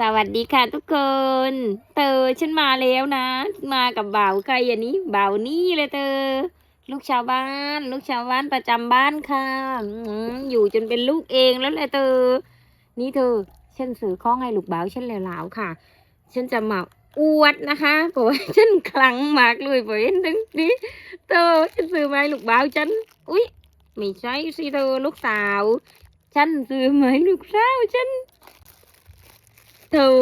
สวัสดีค่ะทุกคนเตอฉันมาแล้วนะ มากับบ่าวใครอันนี้บ่าวนี่เลยเตอลูกชาวบ้าน ลูกชาวบ้านประจำบ้านค่ะอยู่จนเป็นลูกเองแล้วแหละเตอนี่เธอฉันซื้อข้องให้ลูกบ่าวฉันแล้วหลาวค่ะ ฉันจะมาอวดนะคะเพราะว่าฉันคลังมากเลยเพราะนทั้งนี้เธอฉันซื้อมาให้ลูกบ่าวฉันอุ๊ยไม่ใช่สิเธอลูกสาว ฉันซื้อมาให้ลูกสาวฉัน เธอ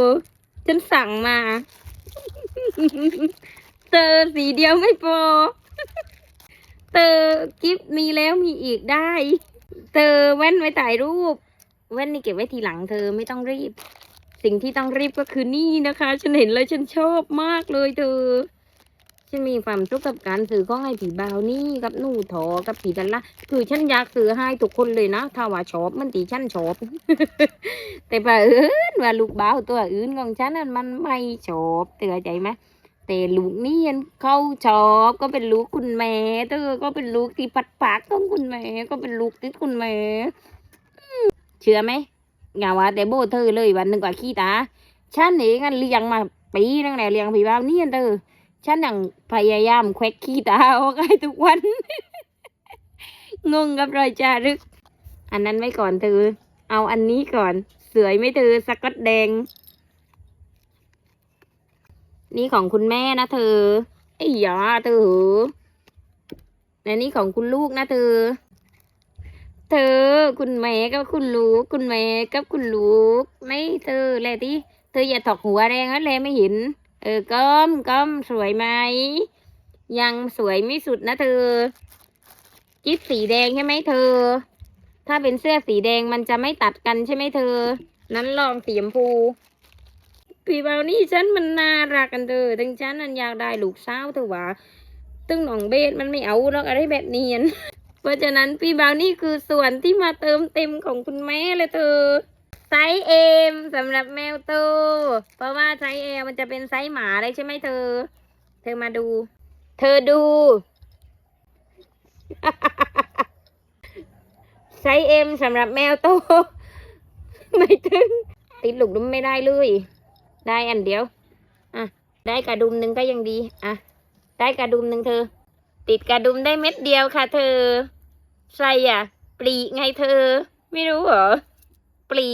ฉันสั่งมา เธอสีเดียวไม่พอ เธอกิฟมีแล้วมีอีกได้ เธอแว่นไว้ถ่ายรูป แว่นนี่เก็บไว้ทีหลังเธอไม่ต้องรีบ สิ่งที่ต้องรีบก็คือนี่นะคะ ฉันเห็นแล้วฉันชอบมากเลยเธอ ฉันมีความสุขกับการซื้อของให้ผีบาวนี่กับหนูถอกับผีดันละคือฉันอยากซื้อให้ทุกคนเลยนะถ้าว่าชอบมันตีฉันชอบ แต่เผอิญว่าลูกบ่าวตัวอื่นของฉันนั้นมันไม่ชอบเตือใจไหมแต่ลูกนี่เขาชอบก็เป็นลูกคุณแม่เธอก็เป็นลูกที่ปัดปากของคุณแม่ก็เป็นลูกติดคุณแม่เชื่อไหมอย่าว่าแต่โบเธอเลยวันหนึ่งกว่าขี้ตาฉันเองอะเลี้ยงมาปีนึงแหละเลี้ยงผีบ่าวนี่เธอ ฉันยังพยายามแควกขี้ตาออกให้ทุกวัน งงกับรอยจารึก อันนั้นไว้ก่อนเธอ เอาอันนี้ก่อน สวยไม่เธอสกอตแดง นี่ของคุณแม่นะเธอ ไอ้ยาเธอและนี่ของคุณลูกนะเธอ เธอ คุณแม่กับคุณลูก คุณแม่กับคุณลูก ไม่เธอแลที่เธออย่าถอกหัวแรงนะแลไม่เห็น เออก้มก้มสวยไหม ยังสวยไม่สุดนะเธอกิ๊บสีแดงใช่ไหมเธอ ถ้าเป็นเสื้อสีแดงมันจะไม่ตัดกันใช่ไหมเธอ นั้นลองสีชมพูพี่เบานี่ฉันมันน่ารักกันเธอถึงฉันนั้นอยากได้ลูกสาวเธอว่าตึงหนองเบสมันไม่เอาหรอกอะไรแบบเนียน เพราะฉะนั้นพี่เบานี่คือส่วนที่มาเติมเต็มของคุณแม่เลยเธอ ซส์เอ็มสำหรับแมวโตเพราะว่าไซส์เอมันจะเป็นไซส์หมาเลยใช่ไหมเธอ เธอมาดู เธอดู ไซส์เอ็มสำหรับแมวโตไม่ถึง ติดลูกดุมไม่ได้เลย ได้อันเดียว อะ ได้กระดุมหนึ่งก็ยังดี อะ ได้กระดุมหนึ่งเธอ ติดกระดุมได้เม็ดเดียวค่ะ เธอ ใส่อะ ปลีไงเธอ ไม่รู้เหรอ ลี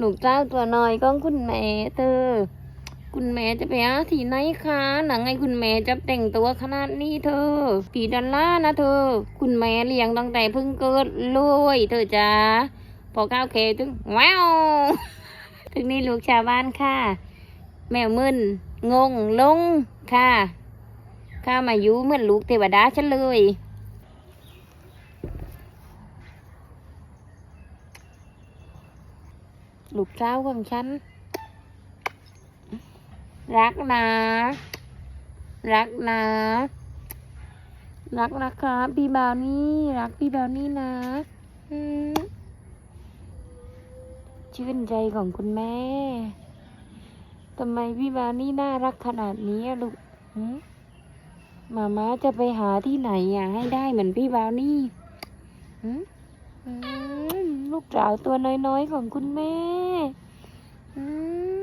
ลูกเจ้าตัวน้อยของคุณแม่เธอ คุณแม่จะไปหาที่ไหนคะหนังไงคุณแม่จะแต่งตัวขนาดนี้เธอผีดอลล่านะเธอ คุณแม่เลี้ยงตั้งแต่เพิ่งเกิดเลยเธอจ้าพอก้าวเคถึงว้าวถึงนี่ลูกชาวบ้านค่ะ แมวมึนงงลงค่ะข้ามาอยู่เหมือนลูกเทวดาฉันเลย ลูกเจ้าของฉัน รักนะ รักนะ รักนะคะพี่บาวนี่ รักพี่บาวนี่นะชื่นใจของคุณแม่ทำไมพี่บาวนี่น่ารักขนาดนี้ลูกหมาม่าจะไปหาที่ไหนอะให้ได้เหมือนพี่บาวนี่อืม กสาวตัวน้อยๆของคุณแม่อืม